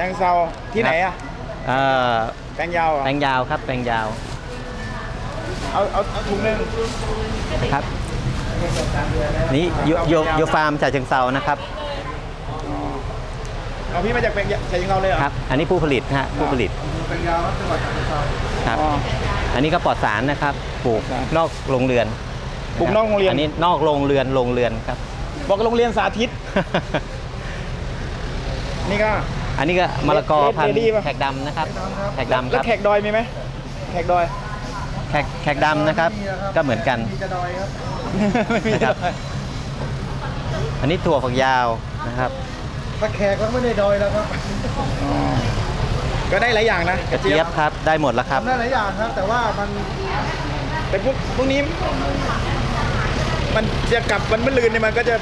ยังเซาที่ไหนอะเอ่อแปลงยาวเหรอแปลงยาวครับ แปลงยาวเอาเอาเอาถุงหนึงนะครับ นี่โยโยโยฟาร์มจากเชิงเซานะครับ เอาพี่มาจากแปลงยาวใช่ยังเราเลยเหรอครับ อันนี้ผู้ผลิตฮะผู้ผลิตแปลงยาวจังหวัดฉะเชิงเทราครับ อ๋อ อันนี้ก็ปลอดสารนะครับปลูกครับนอกโรงเรือนปลูกนอกโรงเรือน อันนี้นอกโรงเรือนโรงเรือนครับ บอกโรงเรียนสาธิต นี่ก็ อันนี้ก็มะละกอเรดพันธุ์เรดดี้ป่ะ แขกดำนะครับ แขกดำคแล้วรับแขกดอยมีไหมแขกดอย แขกแขกดำนะครับ ก็เหมือนกัน มีจะดอยครับไม่มีนะครับ ดอยอันนี้ถั่วฝักยาวนะครับ ถ้าแขกก็ไม่ได้ดอยแล้วครับก็ได้หลายอย่างนะกระเจี๊ยบครับ ได้หมดแล้วครับ ทำได้หลายอย่างครับ แต่ว่ามันแต่พวกพวกนี้ มันจะกลับวันมะรืนเนี่ยมันก็จะ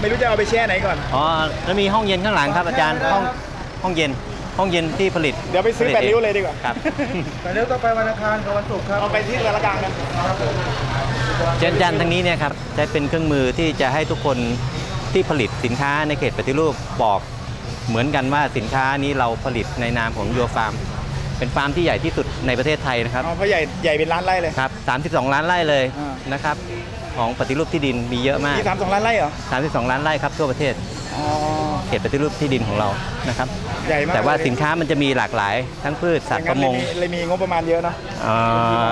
ไม่รู้จะเอาไปแช่ไหนก่อน อ๋อ แล้วมีห้องเย็นข้างหลังครับอาจารย์ ห้อง ห้องเย็น ห้องเย็นที่ผลิตเดี๋ยวไปซื้อผแปดตริ้วเลยดีกว่าครับแปดริ้วต้องไปวันอังคารกับวันศุกร์ครับเอาไปที่เรือละกลางกันเจนจันทางนี้เนี่ยครับใช้เป็นเครื่องมือที่จะให้ทุกคนที่ผลิตสินค้าในเขตปฏิรูปบอกเหมือนกันว่าสินค้านี้เราผลิตในนามของยัวฟาร์มเป็นฟาร์มที่ใหญ่ที่สุดในประเทศไทยนะครับอ๋อเพราะใหญ่ใหญ่เป็นล้านไร่เลยครับ32 ล้านไร่เลยอ่านะครับของปฏิรูปที่ดินมีเยอะมากมีสามสองล้านไร่เหรอ32 ล้านไร่ครับทั่วประเทศอ๋อเข ตปฏิรูปที่ดินของเรานะครับใหญ่มากแต่ว่าเลยสินค้ามันจะมีหลากหลายทั้งพืชสัตว์ประมงอย่างนั้นเลยมีเลยมีงบประมาณเยอะเนอะเอ่อ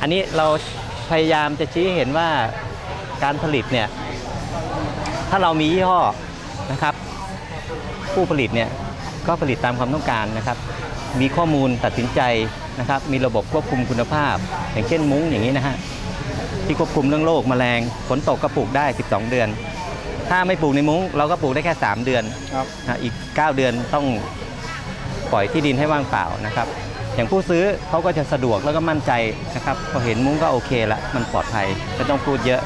อันนี้เราพยายามจะชี้ให้เห็นว่าการผลิตเนี่ยถ้าเรามียี่ห้อนะครับ ผู้ผลิตเนี่ยก็ผลิตตามความต้องการนะครับ มีข้อมูลตัดสินใจนะครับ มีระบบควบคุมคุณภาพ อย่างเช่นมุ้งอย่างนี้นะฮะที่ควบคุมเรื่องโรคแมลงฝนตกก็ปลูกได้ 12 เดือน ถ้าไม่ปลูกในมุ้งเราก็ปลูกได้แค่ 3 เดือนครับนะอีก 9 เดือนต้องปล่อยที่ดินให้ว่างเปล่านะครับ อย่างผู้ซื้อเขาก็จะสะดวกแล้วก็มั่นใจนะครับพอเห็นมุ้งก็โอเคละมันปลอดภัยไม่ต้องพูดเยอะ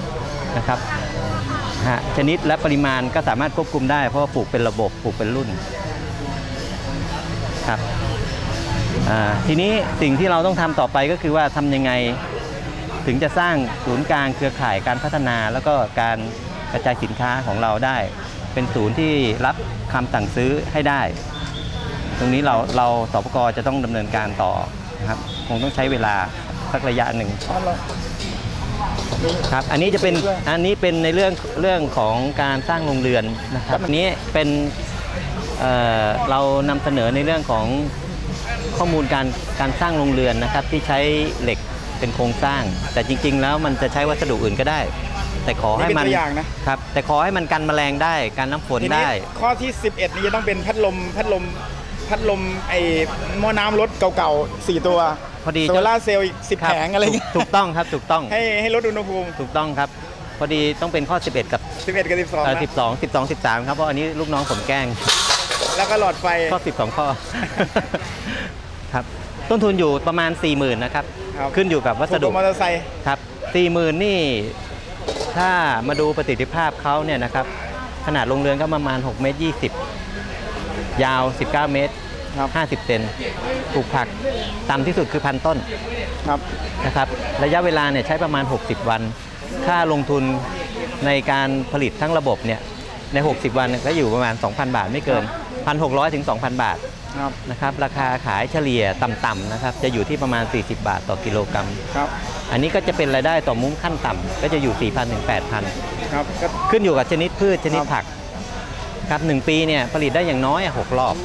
นะครับฮะชนิดและปริมาณก็สามารถควบคุมได้ เพราะว่าปลูกเป็นระบบปลูกเป็นรุ่นครับอ่าทีนี้สิ่งที่เราต้องทำต่อไปก็คือว่าทำยังไงถึงจะสร้างศูนย์กลางเครือข่ายการพัฒนาแล้วก็การ กระจายสินค้าของเราได้ เป็นศูนย์ที่รับคำสั่งซื้อให้ได้ ตรงนี้เราเราสปกจะต้องดำเนินการต่อนะครับคงต้องใช้เวลาสักระยะหนึ่งครับอันนี้จะเป็นอันนี้เป็นในเรื่องเรื่องของการสร้างโรงเรือนนะครับอันนี้เป็นเออเรานำเสนอในเรื่องของข้อมูลการการสร้างโรงเรือนนะครับที่ใช้เหล็กเป็นโครงสร้าง แต่จริง ๆ แล้วมันจะใช้วัสดุอื่นก็ได้ แต่ขอให้นี่เป็นมันตัวอย่างนะ ครับ แต่ขอให้มันกันแมลงได้กันน้ำฝนทีนี้ได้ ข้อที่ 11 นี่จะต้องเป็นพัดลมพัดลมพัดลมไอ้หม้อน้ำรถเก่าๆสี่ตัวพอดีโซจะลาร์เซลล์อีกสิบคบแผงอะไรเงี้ยถูกถูกต้องครับถูกต้องให้ให้ลดอุณหภูมิ ถูกต้องครับ พอดีต้องเป็นข้อ 11 กับ11 กับ 12เอ่อนะ12 12 13 ครับ เพราะอันนี้ลูกน้องผมแกล้ง แล้วก็หลอดไฟข้อ 12 ข้อ ครับ ต้นทุนอยู่ประมาณ 40,000นะครับ ครับขึ้นอยู่กับวัสดุมอเตอร์ไซค์ครับ40,000 นี่ ถ้ามาดูประสิทธิภาพเขาเนี่ยนะครับ ขนาดโรงเรือนก็ประมาณ6เมตร20 ยาว 19 เมตรครับ50 เซนปลูกผักต่ำที่สุดคือพันต้นครับนะครับ ระยะเวลาเนี่ยใช้ประมาณ 60 วัน ค่าลงทุนในการผลิตทั้งระบบเนี่ยใน 60 วันเนี่ยก็อยู่ประมาณ 2,000 บาทไม่เกิน 1,600ถึง2,000 บาท ครับนะครับราคาขายเฉลี่ยต่ำๆนะครับจะอยู่ที่ประมาณ 40 บาทต่อกิโลกรัม ครับอันนี้ก็จะเป็นรายได้ต่อมุ้งขั้นต่ำก็จะอยู่ 4,000ถึง8,000 ครับก็ ขึ้นอยู่กับชนิดพืชชนิดครับ ผักครับหนึ่งปีเนี่ยผลิตได้อย่างน้อยอะหกรอบ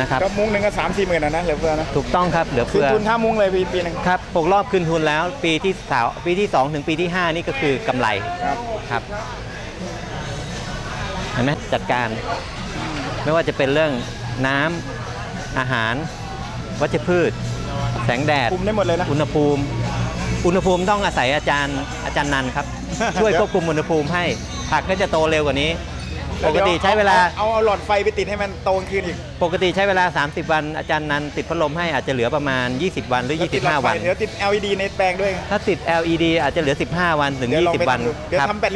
นะครับก็มุ้งหนึ่งก็สามสี่หมื่นนะนะเหลือเฟือนะถูกต้องครับเหลือคืนเฟือทุนท่ามุ้งเลยปีปีหนึงครับหกรอบคืนทุนแล้วปีที่สาวปีที่2ถึงปีที่5นี่ก็คือกำไรครับ ครับเห็นไหมจัดการ ไม่ว่าจะเป็นเรื่อง น้ำ อาหาร วัชพืช แสงแดด คุมได้หมดเลยนะ อุณหภูมิ อุณหภูมิต้องอาศัยอาจารย์อาจารย์นันครับ ช่วยควบคุมอุณหภูมิให้ผักก็จะโตเร็วกว่านี้ ปกติใช้เวลา เอาเอาหลอดไฟไปติดให้มันโตขึ้นอีกปกติใช้เวลา 30 วัน อาจารย์นันติดพัดลมให้อาจจะเหลือประมาณ 20 วันหรือแล้วติดหลอด25 ไฟวัน เดี๋ยวติด LED ในแปลงด้วยถ้าติด LED อาจจะเหลือ 15 วันถึง เดี๋ยวลองไป20 วันทำดูเดี๋ยวครับ ทำแปด